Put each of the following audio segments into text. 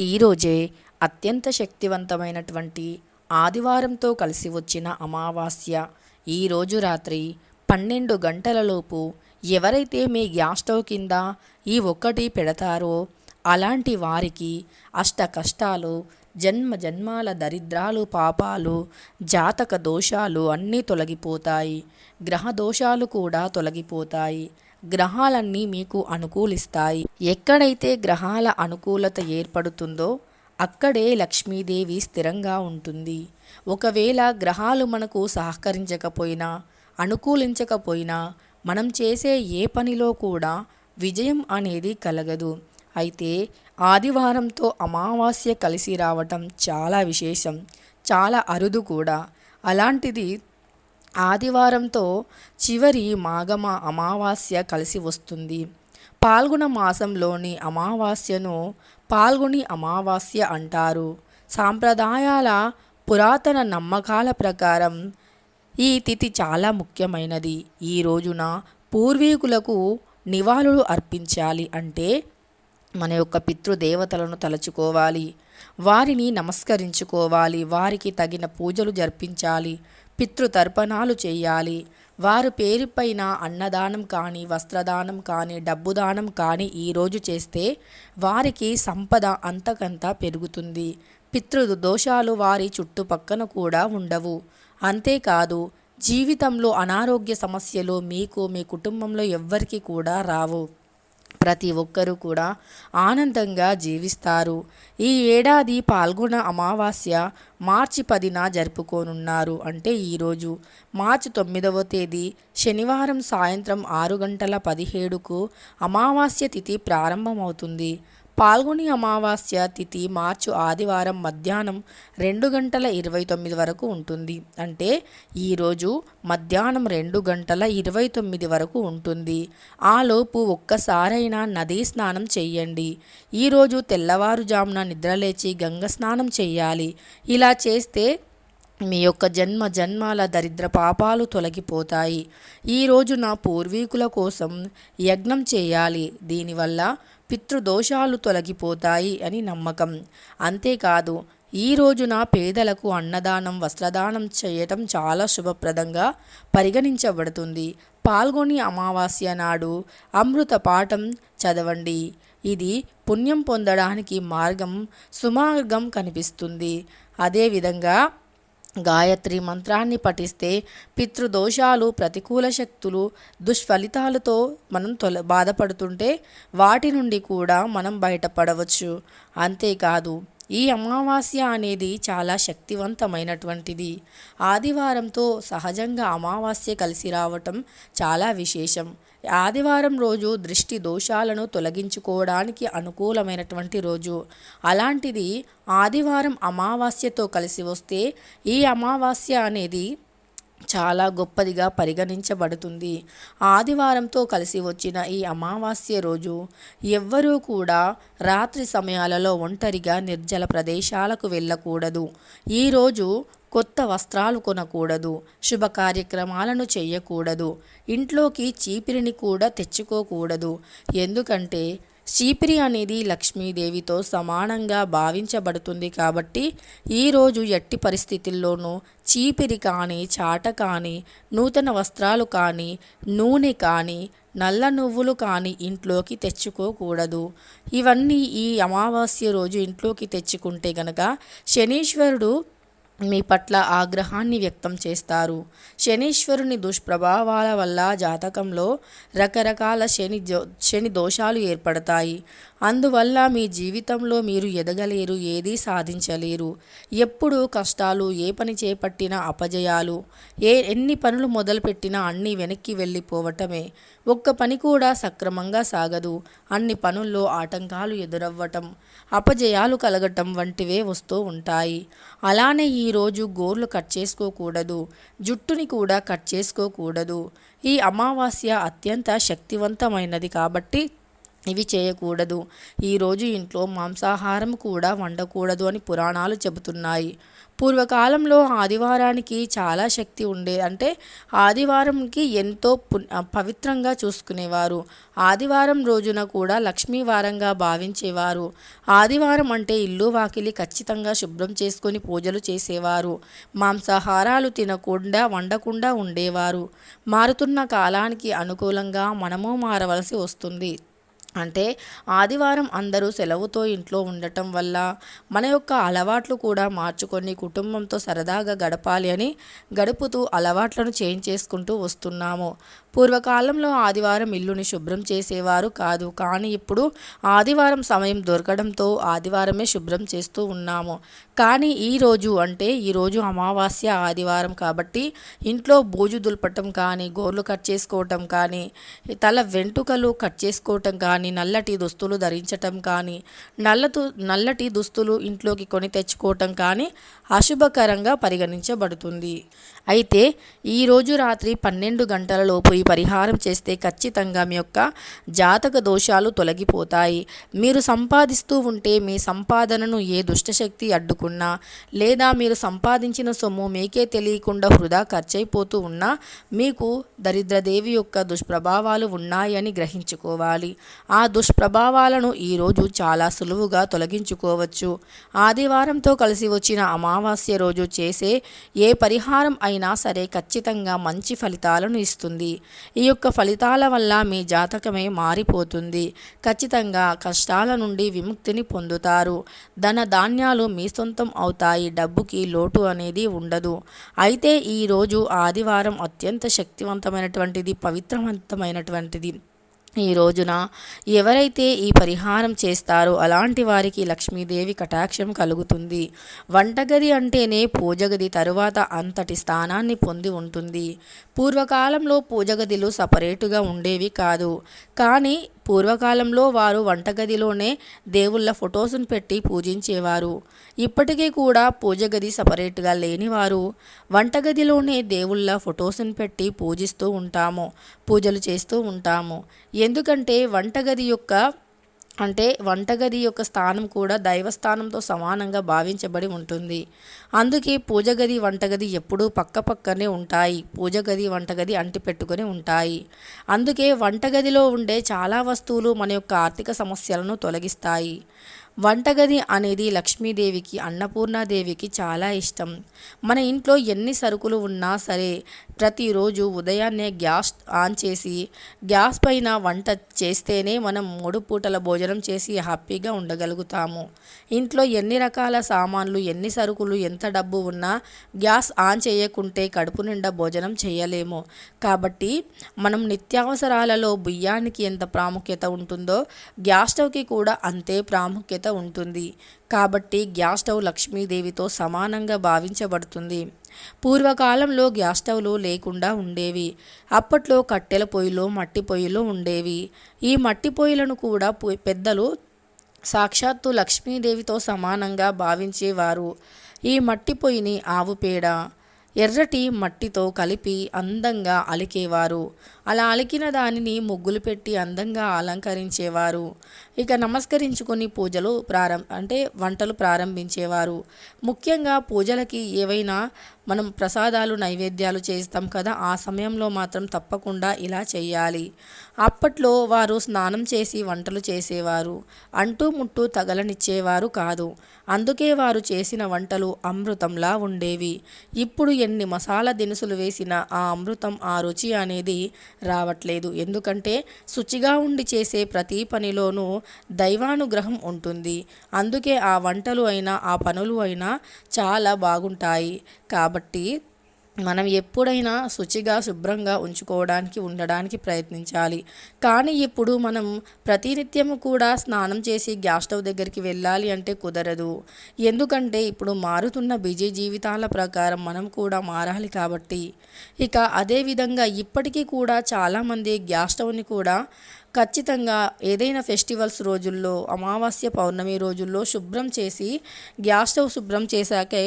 ఈరోజే అత్యంత శక్తివంతమైనటువంటి ఆదివారంతో కలిసి వచ్చిన అమావాస్య ఈరోజు రాత్రి పన్నెండు గంటలలోపు ఎవరైతే మీ గ్యాస్ స్టవ్ కింద ఈ ఒక్కటి పెడతారో అలాంటి వారికి అష్ట కష్టాలు జన్మ జన్మాల దరిద్రాలు పాపాలు జాతక దోషాలు అన్నీ తొలగిపోతాయి. గ్రహ దోషాలు కూడా తొలగిపోతాయి. గ్రహాలన్నీ మీకు అనుకూలిస్తాయి. ఎక్కడైతే గ్రహాల అనుకూలత ఏర్పడుతుందో అక్కడే లక్ష్మీదేవి స్థిరంగా ఉంటుంది. ఒకవేళ గ్రహాలు మనకు సహకరించకపోయినా అనుకూలించకపోయినా మనం చేసే ఏ పనిలో కూడా విజయం అనేది కలగదు. అయితే ఆదివారంతో అమావాస్య కలిసి రావటం చాలా విశేషం చాలా అరుదు కూడా. అలాంటిది ఆదివారంతో చివరి మాఘమ అమావాస్య కలిసి వస్తుంది. పాల్గొన మాసంలోని అమావాస్యను పాల్గొని అమావాస్య అంటారు. సాంప్రదాయాల పురాతన నమ్మకాల ప్రకారం ఈ తిథి చాలా ముఖ్యమైనది. ఈ రోజున పూర్వీకులకు నివాళులు అర్పించాలి అంటే మన యొక్క పితృదేవతలను తలుచుకోవాలి. వారిని నమస్కరించుకోవాలి. వారికి తగిన పూజలు జరిపించాలి. పితృతర్పణాలు చేయాలి. వారి పేరుపైన అన్నదానం కానీ వస్త్రదానం కానీ డబ్బు దానం కానీ ఈరోజు చేస్తే వారికి సంపద అంతకంతా పెరుగుతుంది. పితృ దోషాలు వారి చుట్టుపక్కన కూడా ఉండవు. అంతేకాదు జీవితంలో అనారోగ్య సమస్యలు మీకు మీ కుటుంబంలో ఎవ్వరికీ కూడా రావు. ప్రతి ఒక్కరూ కూడా ఆనందంగా జీవిస్తారు. ఈ ఏడాది పాల్గొన అమావాస్య మార్చి పదిన జరుపుకోనున్నారు అంటే ఈరోజు మార్చి తొమ్మిదవ తేదీ శనివారం సాయంత్రం ఆరు గంటల పదిహేడుకు అమావాస్య తిథి ప్రారంభమవుతుంది. పాల్గొని అమావాస్య తిథి మార్చు ఆదివారం మధ్యాహ్నం రెండు గంటల ఇరవై తొమ్మిది వరకు ఉంటుంది. అంటే ఈరోజు మధ్యాహ్నం రెండు గంటల ఇరవై తొమ్మిది వరకు ఉంటుంది. ఆలోపు ఒక్కసారైనా నదీ స్నానం చెయ్యండి. ఈరోజు తెల్లవారుజామున నిద్రలేచి గంగ స్నానం చేయాలి ఇలా చేస్తే మీ యొక్క జన్మ జన్మాల దరిద్ర పాపాలు తొలగిపోతాయి. ఈ రోజున పూర్వీకుల కోసం యజ్ఞం చేయాలి. దీనివల్ల పితృదోషాలు తొలగిపోతాయి అని నమ్మకం. అంతేకాదు ఈ రోజున పేదలకు అన్నదానం వస్త్రదానం చేయటం చాలా శుభప్రదంగా పరిగణించబడుతుంది. పాల్గొని అమావాస్య నాడు అమృత పాఠం చదవండి. ఇది పుణ్యం పొందడానికి మార్గం సుమార్గం కనిపిస్తుంది. అదేవిధంగా గాయత్రి మంత్రాన్ని పఠిస్తే పితృదోషాలు ప్రతికూల శక్తులు దుష్ఫలితాలతో మనం తొల బాధపడుతుంటే వాటి నుండి కూడా మనం బయటపడవచ్చు. అంతేకాదు ఈ అమావాస్య అనేది చాలా శక్తివంతమైనటువంటిది. ఆదివారంతో సహజంగా అమావాస్య కలిసి రావటం చాలా విశేషం. ఆదివారం రోజు దృష్టి దోషాలను తొలగించుకోవడానికి అనుకూలమైనటువంటి రోజు. అలాంటిది ఆదివారం అమావాస్యతో కలిసి వస్తే ఈ అమావాస్య అనేది చాలా గొప్పదిగా పరిగణించబడుతుంది. ఆదివారంతో కలిసి వచ్చిన ఈ అమావాస్య రోజు ఎవ్వరూ కూడా రాత్రి సమయాలలో ఒంటరిగా నిర్జల ప్రదేశాలకు వెళ్ళకూడదు. ఈరోజు కొత్త వస్త్రాలు కొనకూడదు శుభ కార్యక్రమాలను చేయకూడదు ఇంట్లోకి చీపిరిని కూడా తెచ్చుకోకూడదు. ఎందుకంటే చీపిరి అనేది లక్ష్మీదేవితో సమానంగా భావించబడుతుంది కాబట్టి ఈరోజు ఎట్టి పరిస్థితుల్లోనూ చీపిరి కానీ చాట కానీ నూతన వస్త్రాలు కానీ నూనె కానీ నల్ల నువ్వులు కానీ ఇంట్లోకి తెచ్చుకోకూడదు. ఇవన్నీ ఈ అమావాస్య రోజు ఇంట్లోకి తెచ్చుకుంటే గనక శనీశ్వరుడు మీ పట్ల ఆగ్రహాన్ని వ్యక్తం చేస్తారు. శనీశ్వరుని దుష్ప్రభావాల వల్ల జాతకంలో రకరకాల శని శని దోషాలు ఏర్పడతాయి. అందువల్ల మీ జీవితంలో మీరు ఎదగలేరు ఏదీ సాధించలేరు. ఎప్పుడు కష్టాలు ఏ పని చేపట్టినా అపజయాలు ఏ ఎన్ని పనులు మొదలుపెట్టినా అన్నీ వెనక్కి వెళ్ళిపోవటమే. ఒక్క పని కూడా సక్రమంగా సాగదు. అన్ని పనుల్లో ఆటంకాలు ఎదురవ్వటం అపజయాలు కలగటం వంటివే వస్తూ ఉంటాయి. అలానే ఈ ఈరోజు గోర్లు కట్ చేసుకోకూడదు జుట్టుని కూడా కట్ చేసుకోకూడదు. ఈ అమావాస్య అత్యంత శక్తివంతమైనది కాబట్టి ఇవి చేయకూడదు. ఈరోజు ఇంట్లో మాంసాహారం కూడా వండకూడదు అని పురాణాలు చెబుతున్నాయి. పూర్వకాలంలో ఆదివారానికి చాలా శక్తి ఉండే అంటే ఆదివారంకి ఎంతో పు పవిత్రంగా చూసుకునేవారు. ఆదివారం రోజున కూడా లక్ష్మీవారంగా భావించేవారు. ఆదివారం అంటే ఇల్లు వాకిలి ఖచ్చితంగా శుభ్రం చేసుకొని పూజలు చేసేవారు. మాంసాహారాలు తినకుండా వండకుండా ఉండేవారు. మారుతున్న కాలానికి అనుకూలంగా మనము మారవలసి వస్తుంది. అంటే ఆదివారం అందరూ సెలవుతో ఇంట్లో ఉండటం వల్ల మన యొక్క అలవాట్లు కూడా మార్చుకొని కుటుంబంతో సరదాగా గడపాలి అని గడుపుతూ అలవాట్లను చేంజ్ చేసుకుంటూ వస్తున్నాము. పూర్వకాలంలో ఆదివారం ఇల్లుని శుభ్రం చేసేవారు కాదు. కానీ ఇప్పుడు ఆదివారం సమయం దొరకడంతో ఆదివారమే శుభ్రం చేస్తూ ఉన్నాము. కానీ ఈరోజు అంటే ఈరోజు అమావాస్య ఆదివారం కాబట్టి ఇంట్లో బూజు దులపటం కానీ గోర్లు కట్ చేసుకోవటం కానీ తల వెంట్రుకలు కట్ చేసుకోవటం కానీ నల్లటి దుస్తులు ధరించటం కానీ నల్లతు నల్లటి దుస్తులు ఇంట్లోకి కొని తెచ్చుకోవటం కానీ అశుభకరంగా పరిగణించబడుతుంది. అయితే ఈరోజు రాత్రి పన్నెండు గంటలలోపు ఈ పరిహారం చేస్తే ఖచ్చితంగా మీ యొక్క జాతక దోషాలు తొలగిపోతాయి. మీరు సంపాదిస్తూ ఉంటే మీ సంపాదనను ఏ దుష్టశక్తి అడ్డుకున్నా లేదా మీరు సంపాదించిన సొమ్ము మీకే తెలియకుండా వృధా ఖర్చయిపోతూ ఉన్నా మీకు దరిద్రదేవి యొక్క దుష్ప్రభావాలు ఉన్నాయని గ్రహించుకోవాలి. ఆ ఆ దుష్ప్రభావాలను ఈరోజు చాలా సులువుగా తొలగించుకోవచ్చు. ఆదివారంతో కలిసి వచ్చిన అమావాస్య రోజు చేసే ఏ పరిహారం అయినా సరే ఖచ్చితంగా మంచి ఫలితాలను ఇస్తుంది. ఈ యొక్క ఫలితాల వల్ల మీ జాతకమే మారిపోతుంది. ఖచ్చితంగా కష్టాల నుండి విముక్తిని పొందుతారు. ధన ధాన్యాలు మీ సొంతం అవుతాయి. డబ్బుకి లోటు అనేది ఉండదు. అయితే ఈరోజు ఆదివారం అత్యంత శక్తివంతమైనటువంటిది పవిత్రవంతమైనటువంటిది. ఈ రోజున ఎవరైతే ఈ పరిహారం చేస్తారో అలాంటి వారికి లక్ష్మీదేవి కటాక్షం కలుగుతుంది. వంటగది అంటేనే పూజగది తరువాత అంతటి స్థానాన్ని పొంది ఉంటుంది. పూర్వకాలంలో పూజగదిలు సపరేటుగా ఉండేవి కాదు. కానీ పూర్వకాలంలో వారు వంటగదిలోనే దేవుళ్ళ ఫొటోస్ను పెట్టి పూజించేవారు. ఇప్పటికీ కూడా పూజగది సపరేట్గా లేనివారు. వంటగదిలోనే దేవుళ్ళ ఫొటోస్ను పెట్టి పూజిస్తూ ఉంటాము పూజలు చేస్తూ ఉంటాము. ఎందుకంటే వంటగది యొక్క అంటే వంటగది యొక్క స్థానం కూడా దైవస్థానంతో సమానంగా భావించబడి ఉంటుంది. అందుకే పూజగది వంటగది ఎప్పుడూ పక్క పక్కనే ఉంటాయి. పూజగది వంటగది అంటిపెట్టుకొని ఉంటాయి. అందుకే వంటగదిలో ఉండే చాలా వస్తువులు మన యొక్క ఆర్థిక సమస్యలను తొలగిస్తాయి. వంటగది అనేది లక్ష్మీదేవికి అన్నపూర్ణాదేవికి చాలా ఇష్టం. మన ఇంట్లో ఎన్ని సరుకులు ఉన్నా సరే ప్రతిరోజు ఉదయాన్నే గ్యాస్ ఆన్ చేసి గ్యాస్ పైన వంట చేస్తేనే మనం మూడు పూటల భోజనం చేసి హ్యాపీగా ఉండగలుగుతాము. ఇంట్లో ఎన్ని రకాల సామాన్లు ఎన్ని సరుకులు ఎంత డబ్బు ఉన్నా గ్యాస్ ఆన్ చేయకుంటే కడుపు నిండా భోజనం చేయలేము. కాబట్టి మనం నిత్యావసరాలలో బియ్యానికి ఎంత ప్రాముఖ్యత ఉంటుందో గ్యాస్ స్టవ్కి కూడా అంతే ప్రాముఖ్యత ఉంటుంది. కాబట్టి గ్యాస్ స్టవ్ లక్ష్మీదేవితో సమానంగా భావించబడుతుంది. పూర్వకాలంలో గ్యాస్ స్టవ్లు లేకుండా ఉండేవి. అప్పట్లో కట్టెల పొయ్యిలు మట్టి పొయ్యిలు ఉండేవి. ఈ మట్టి పొయ్యిలను కూడా పెద్దలు సాక్షాత్తు లక్ష్మీదేవితో సమానంగా భావించేవారు. ఈ మట్టి పొయ్యిని ఆవు పేడ ఎర్రటి మట్టితో కలిపి అందంగా అలికేవారు. అలా అలికిన దానిని ముగ్గులు పెట్టి అందంగా అలంకరించేవారు. ఇక నమస్కరించుకొని పూజలు ప్రారం అంటే వంటలు ప్రారంభించేవారు. ముఖ్యంగా పూజలకి ఏవైనా మనం ప్రసాదాలు నైవేద్యాలు చేస్తాం కదా ఆ సమయంలో మాత్రం తప్పకుండా ఇలా చేయాలి అప్పట్లో వారు స్నానం చేసి వంటలు చేసేవారు. అంటూ ముట్టు తగలనిచ్చేవారు కాదు. అందుకే వారు చేసిన వంటలు అమృతంలా ఉండేవి. ఇప్పుడు ఎన్ని మసాలా దినుసులు వేసినా ఆ అమృతం ఆ రుచి అనేది రావట్లేదు. ఎందుకంటే శుచిగా ఉండి చేసే ప్రతి పనిలోనూ దైవానుగ్రహం ఉంటుంది. అందుకే ఆ వంటలు అయినా ఆ పనులు అయినా చాలా బాగుంటాయి. కాబట్టి కాబట్టి మనం ఎప్పుడైనా శుచిగా శుభ్రంగా ఉంచుకోవడానికి ఉండడానికి ప్రయత్నించాలి. కానీ ఇప్పుడు మనం ప్రతినిత్యము కూడా స్నానం చేసి గ్యాస్ స్టవ్ దగ్గరికి వెళ్ళాలి అంటే కుదరదు. ఎందుకంటే ఇప్పుడు మారుతున్న బిజీ జీవితాల ప్రకారం మనం కూడా మారాలి కాబట్టి. ఇక అదేవిధంగా ఇప్పటికీ కూడా చాలామంది గ్యాస్ స్టవ్ని కూడా ఖచ్చితంగా ఏదైనా ఫెస్టివల్స్ రోజుల్లో అమావాస్య పౌర్ణమి రోజుల్లో శుభ్రం చేసి గ్యాస్ స్టవ్ శుభ్రం చేశాకే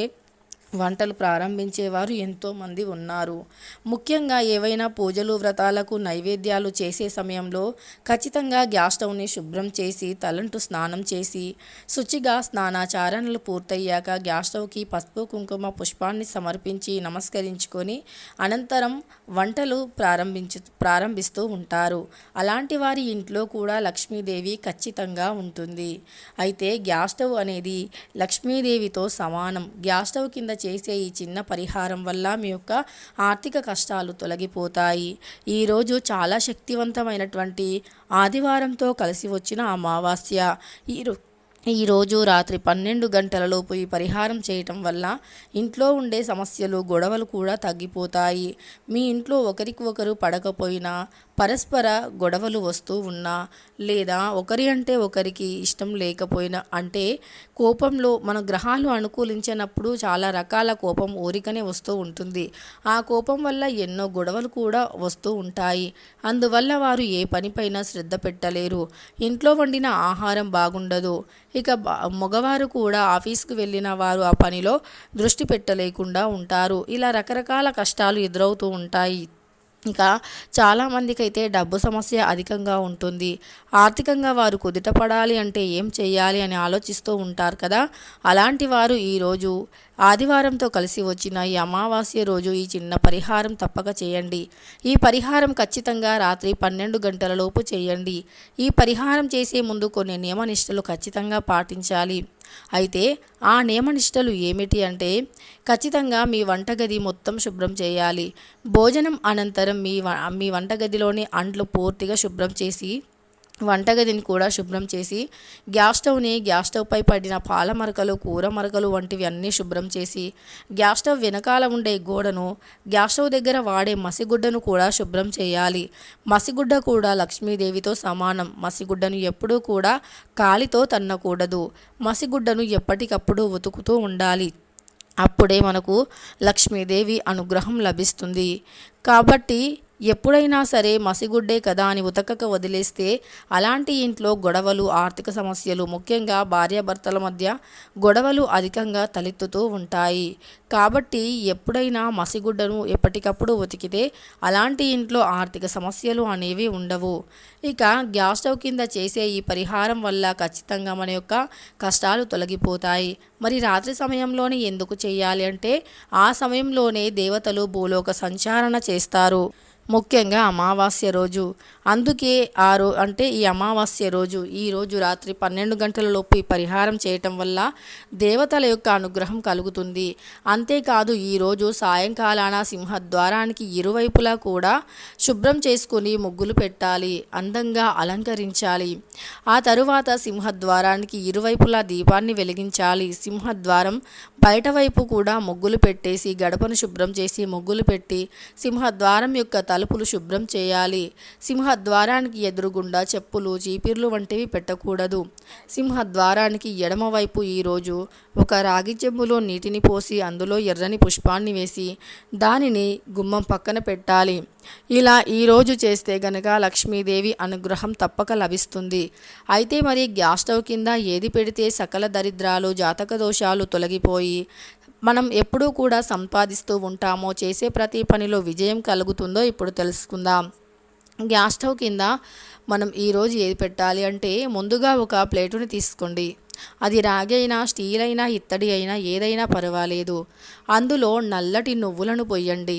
వంటలు ప్రారంభించేవారు ఎంతోమంది ఉన్నారు. ముఖ్యంగా ఏవైనా పూజలు వ్రతాలకు నైవేద్యాలు చేసే సమయంలో ఖచ్చితంగా గ్యాస్ స్టవ్ని శుభ్రం చేసి తలంటు స్నానం చేసి శుచిగా స్నానాచారణలు పూర్తయ్యాక గ్యాస్ స్టవ్కి పసుపు కుంకుమ పుష్పాన్ని సమర్పించి నమస్కరించుకొని అనంతరం వంటలు ప్రారంభించు ప్రారంభిస్తూ ఉంటారు. అలాంటి వారి ఇంట్లో కూడా లక్ష్మీదేవి ఖచ్చితంగా ఉంటుంది. అయితే గ్యాస్ స్టవ్ అనేది లక్ష్మీదేవితో సమానం. గ్యాస్ స్టవ్ కింద చేసే ఈ చిన్న పరిహారం వల్ల మీ యొక్క ఆర్థిక కష్టాలు తొలగిపోతాయి. ఈరోజు చాలా శక్తివంతమైనటువంటి ఆదివారంతో కలిసి వచ్చిన అమావాస్య. ఈరో ఈరోజు రాత్రి పన్నెండు గంటలలోపు ఈ పరిహారం చేయటం వల్ల ఇంట్లో ఉండే సమస్యలు గొడవలు కూడా తగ్గిపోతాయి. మీ ఇంట్లో ఒకరికి ఒకరు పడకపోయినా పరస్పర గొడవలు వస్తూ ఉన్నా లేదా ఒకరి అంటే ఒకరికి ఇష్టం లేకపోయినా అంటే కోపంలో మన గ్రహాలు అనుకూలించినప్పుడు చాలా రకాల కోపం ఊరికనే వస్తూ ఉంటుంది. ఆ కోపం వల్ల ఎన్నో గొడవలు కూడా వస్తూ ఉంటాయి. అందువల్ల వారు ఏ పనిపైన శ్రద్ధ పెట్టలేరు. ఇంట్లో వండిన ఆహారం బాగుండదు. ఇక మగవారు కూడా ఆఫీస్కి వెళ్ళిన వారు ఆ పనిలో దృష్టి పెట్టలేకుండా ఉంటారు. ఇలా రకరకాల కష్టాలు ఎదురవుతూ ఉంటాయి. ఇంకా చాలామందికి అయితే డబ్బు సమస్య అధికంగా ఉంటుంది. ఆర్థికంగా వారు కుదుట పడాలి అంటే ఏం చేయాలి అని ఆలోచిస్తూ ఉంటారు కదా? అలాంటి వారు ఈరోజు ఆదివారంతో కలిసి వచ్చిన ఈ అమావాస్య రోజు ఈ చిన్న పరిహారం తప్పక చేయండి. ఈ పరిహారం ఖచ్చితంగా రాత్రి పన్నెండు గంటల లోపు చేయండి. ఈ పరిహారం చేసే ముందు కొన్ని నియమనిష్టలు ఖచ్చితంగా పాటించాలి. అయితే ఆ నియమనిష్టలు ఏమిటి అంటే ఖచ్చితంగా మీ వంటగది మొత్తం శుభ్రం చేయాలి. భోజనం అనంతరం మీ మీ వంటగదిలోని అంట్లు పూర్తిగా శుభ్రం చేసి వంటగదిని కూడా శుభ్రం చేసి గ్యాస్ స్టవ్ని గ్యాస్ స్టవ్పై పడిన పాల మరకలు కూర మరకలు వంటివి అన్నీ శుభ్రం చేసి గ్యాస్ స్టవ్ వెనకాల ఉండే గోడను గ్యాస్ స్టవ్ దగ్గర వాడే మసిగుడ్డను కూడా శుభ్రం చేయాలి. మసిగుడ్డ కూడా లక్ష్మీదేవితో సమానం. మసిగుడ్డను ఎప్పుడూ కూడా కాలితో తన్నకూడదు. మసిగుడ్డను ఎప్పటికప్పుడు ఉతుకుతూ ఉండాలి. అప్పుడే మనకు లక్ష్మీదేవి అనుగ్రహం లభిస్తుంది. కాబట్టి ఎప్పుడైనా సరే మసిగుడ్డే కదా అని ఉతకక వదిలేస్తే అలాంటి ఇంట్లో గొడవలు ఆర్థిక సమస్యలు ముఖ్యంగా భార్యాభర్తల మధ్య గొడవలు అధికంగా తలెత్తుతూ ఉంటాయి. కాబట్టి ఎప్పుడైనా మసిగుడ్డను ఎప్పటికప్పుడు ఉతికితే అలాంటి ఇంట్లో ఆర్థిక సమస్యలు అనేవి ఉండవు. ఇక గ్యాస్ స్టవ్ కింద చేసే ఈ పరిహారం వల్ల ఖచ్చితంగా మన యొక్క కష్టాలు తొలగిపోతాయి. మరి రాత్రి సమయంలోనే ఎందుకు చేయాలి అంటే ఆ సమయంలోనే దేవతలు భూలోక సంచారణ చేస్తారు. ముఖ్యంగా అమావాస్య రోజు. అందుకే ఆ రో అంటే ఈ అమావాస్య రోజు ఈ రోజు రాత్రి పన్నెండు గంటలలోపు ఈ పరిహారం చేయటం వల్ల దేవతల యొక్క అనుగ్రహం కలుగుతుంది. అంతేకాదు ఈరోజు సాయంకాలాన సింహద్వారానికి ఇరువైపులా కూడా శుభ్రం చేసుకుని ముగ్గులు పెట్టాలి అందంగా అలంకరించాలి. ఆ తరువాత సింహద్వారానికి ఇరువైపులా దీపాన్ని వెలిగించాలి. సింహద్వారం బయట వైపు కూడా ముగ్గులు పెట్టేసి గడపను శుభ్రం చేసి ముగ్గులు పెట్టి సింహద్వారం యొక్క తలుపులు శుభ్రం చేయాలి. సింహద్వారానికి ఎదురుగుండా చెప్పులు చీపిర్లు వంటివి పెట్టకూడదు. సింహద్వారానికి ఎడమవైపు ఈరోజు ఒక రాగి చెంబులో నీటిని పోసి అందులో ఎర్రని పుష్పాన్ని వేసి దానిని గుమ్మం పక్కన పెట్టాలి. ఇలా ఈరోజు చేస్తే గనక లక్ష్మీదేవి అనుగ్రహం తప్పక లభిస్తుంది. అయితే మరి గ్యాస్ స్టవ్ కింద ఏది పెడితే సకల దరిద్రాలు జాతక దోషాలు తొలగిపోయి మనం ఎప్పుడూ కూడా సంపాదిస్తూ ఉంటామో చేసే ప్రతి పనిలో విజయం కలుగుతుందో ఇప్పుడు తెలుసుకుందాం. గ్యాస్ స్టవ్ కింద మనం ఈరోజు ఏది పెట్టాలి అంటే ముందుగా ఒక ప్లేటుని తీసుకోండి. అది రాగి అయినా స్టీల్ అయినా ఇత్తడి అయినా ఏదైనా పర్వాలేదు. అందులో నల్లటి నువ్వులను పొయ్యండి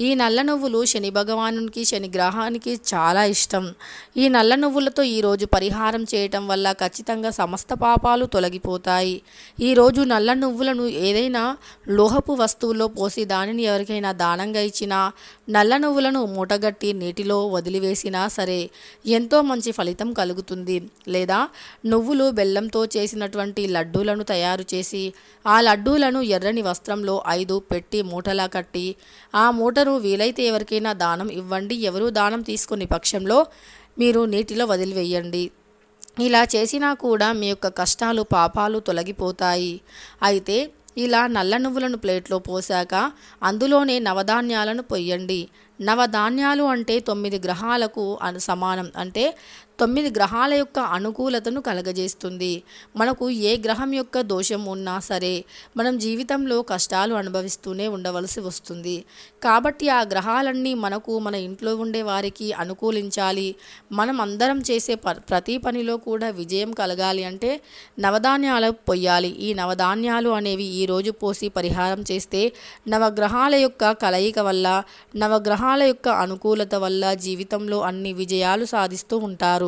ఈ నల్ల నువ్వులు శని భగవానునికి శని గ్రహానికి చాలా ఇష్టం. ఈ నల్ల నువ్వులతో ఈరోజు పరిహారం చేయటం వల్ల ఖచ్చితంగా సమస్త పాపాలు తొలగిపోతాయి. ఈరోజు నల్ల నువ్వులను ఏదైనా లోహపు వస్తువుల్లో పోసి దానిని ఎవరికైనా దానంగా ఇచ్చినా నల్ల నువ్వులను మూటగట్టి నీటిలో వదిలివేసినా సరే ఎంతో మంచి ఫలితం కలుగుతుంది. లేదా నువ్వులు బెల్లంతో చేసినటువంటి లడ్డూలను తయారు చేసి ఆ లడ్డూలను ఎర్రని వస్త్రంలో ఐదు పెట్టి మూటలా కట్టి ఆ మూట మూటను వీలైతే ఎవరికైనా దానం ఇవ్వండి. ఎవరు దానం తీసుకునే పక్షంలో మీరు నీటిలో వదిలివేయండి. ఇలా చేసినా కూడా మీ యొక్క కష్టాలు పాపాలు తొలగిపోతాయి. అయితే ఇలా నల్ల నువ్వులను ప్లేట్లో పోసాక అందులోనే నవధాన్యాలను పొయ్యండి. నవధాన్యాలు అంటే తొమ్మిది గ్రహాలకు అను సమానం అంటే తొమ్మిది గ్రహాల యొక్క అనుకూలతను కలగజేస్తుంది. మనకు ఏ గ్రహం యొక్క దోషం ఉన్నా సరే మనం జీవితంలో కష్టాలు అనుభవిస్తూనే ఉండవలసి వస్తుంది. కాబట్టి ఆ గ్రహాలన్నీ మనకు మన ఇంట్లో ఉండే వారికి అనుకూలించాలి. మనం అందరం చేసే ప ప్రతి పనిలో కూడా విజయం కలగాలి అంటే నవధాన్యాలు పొయ్యాలి. ఈ నవధాన్యాలు అనేవి ఈరోజు పోసి పరిహారం చేస్తే నవగ్రహాల యొక్క కలయిక వల్ల నవగ్రహాల యొక్క అనుకూలత వల్ల జీవితంలో అన్ని విజయాలు సాధిస్తూ ఉంటారు.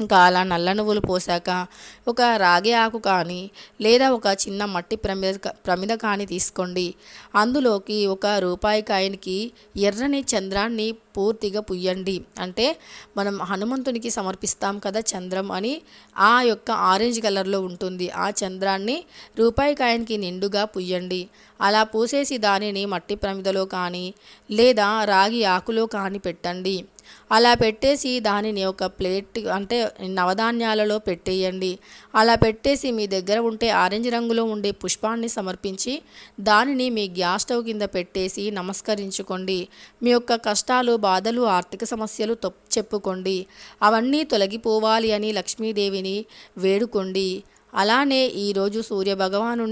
ఇంకా అలా నల్ల నువ్వులు పోసాక ఒక రాగి ఆకు కానీ లేదా ఒక చిన్న మట్టి ప్రమిద ప్రమిద కానీ తీసుకోండి. అందులోకి ఒక రూపాయి కాయనికి ఎర్రని చంద్రాన్ని పూర్తిగా పుయ్యండి. అంటే మనం హనుమంతునికి సమర్పిస్తాం కదా చంద్రం అని ఆ యొక్క ఆరెంజ్ కలర్లో ఉంటుంది. ఆ చంద్రాన్ని రూపాయి కాయనికి నిండుగా పుయ్యండి. అలా పూసేసి దానిని మట్టి ప్రమిదలో కానీ లేదా రాగి ఆకులో కానీ పెట్టండి. అలా పెట్టేసి దానిని ఒక ప్లేట్ అంటే నవధాన్యాలలో పెట్టేయండి. అలా పెట్టేసి మీ దగ్గర ఉంటే ఆరెంజ్ రంగులో ఉండే పుష్పాన్ని సమర్పించి దానిని మీ గ్యాస్ స్టవ్ కింద పెట్టేసి నమస్కరించుకోండి. మీ యొక్క కష్టాలు బాధలు ఆర్థిక సమస్యలు తొప్ చెప్పుకోండి. అవన్నీ తొలగిపోవాలి అని లక్ష్మీదేవిని వేడుకోండి. అలానే ఈరోజు సూర్య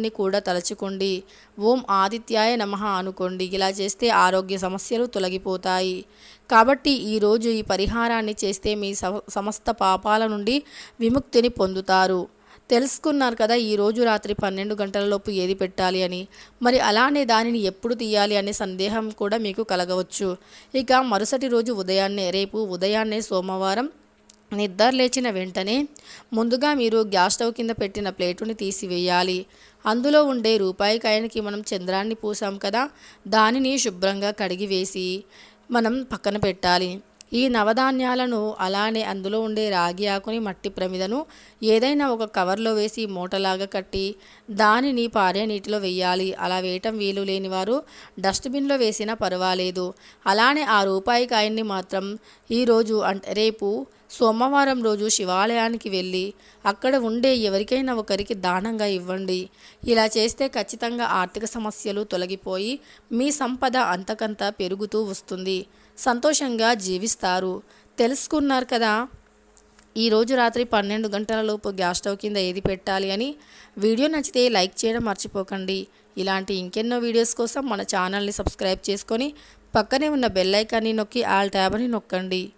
కూడా తలచుకోండి. ఓం ఆదిత్యాయ నమః అనుకోండి. ఇలా చేస్తే ఆరోగ్య సమస్యలు తొలగిపోతాయి. కాబట్టి ఈరోజు ఈ పరిహారాన్ని చేస్తే మీ సమ- సమస్త పాపాల నుండి విముక్తిని పొందుతారు. తెలుసుకున్నారు కదా ఈరోజు రాత్రి పన్నెండు గంటలలోపు ఏది పెట్టాలి అని. మరి అలానే దానిని ఎప్పుడు తీయాలి అనే సందేహం కూడా మీకు కలగవచ్చు. ఇక మరుసటి రోజు ఉదయాన్నే రేపు ఉదయాన్నే సోమవారం నిద్ర లేచిన వెంటనే ముందుగా మీరు గ్యాస్ స్టవ్ కింద పెట్టిన ప్లేటుని తీసివేయాలి. అందులో ఉండే రూపాయి కాయనికి మనం చంద్రాన్ని పూసాం కదా దానిని శుభ్రంగా కడిగి వేసి మనం పక్కన పెట్టాలి. ఈ నవధాన్యాలను అలానే అందులో ఉండే రాగి ఆకుని మట్టి ప్రమిదను ఏదైనా ఒక కవర్లో వేసి మూటలాగా కట్టి దానిని పారే నీటిలో వేయాలి. అలా వేయటం వీలు లేని వారు డస్ట్బిన్లో వేసినా పర్వాలేదు. అలానే ఆ రూపాయి కాయన్ని మాత్రం ఈరోజు అంటే రేపు సోమవారం రోజు శివాలయానికి వెళ్ళి అక్కడ ఉండే ఎవరికైనా ఒకరికి దానంగా ఇవ్వండి. ఇలా చేస్తే ఖచ్చితంగా ఆర్థిక సమస్యలు తొలగిపోయి మీ సంపద అంతకంత పెరుగుతూ వస్తుంది. సంతోషంగా జీవిస్తారు. తెలుసుకున్నారు కదా? ఈరోజు రాత్రి పన్నెండు గంటలలోపు గ్యాస్ స్టవ్ కింద ఏది పెట్టాలి అని? వీడియో నచ్చితే లైక్ చేయడం మర్చిపోకండి. ఇలాంటి ఇంకెన్నో వీడియోస్ కోసం మన ఛానల్ని సబ్స్క్రైబ్ చేసుకొని పక్కనే ఉన్న బెల్ ఐకాన్ని నొక్కి ఆల్ ట్యాబ్ని నొక్కండి.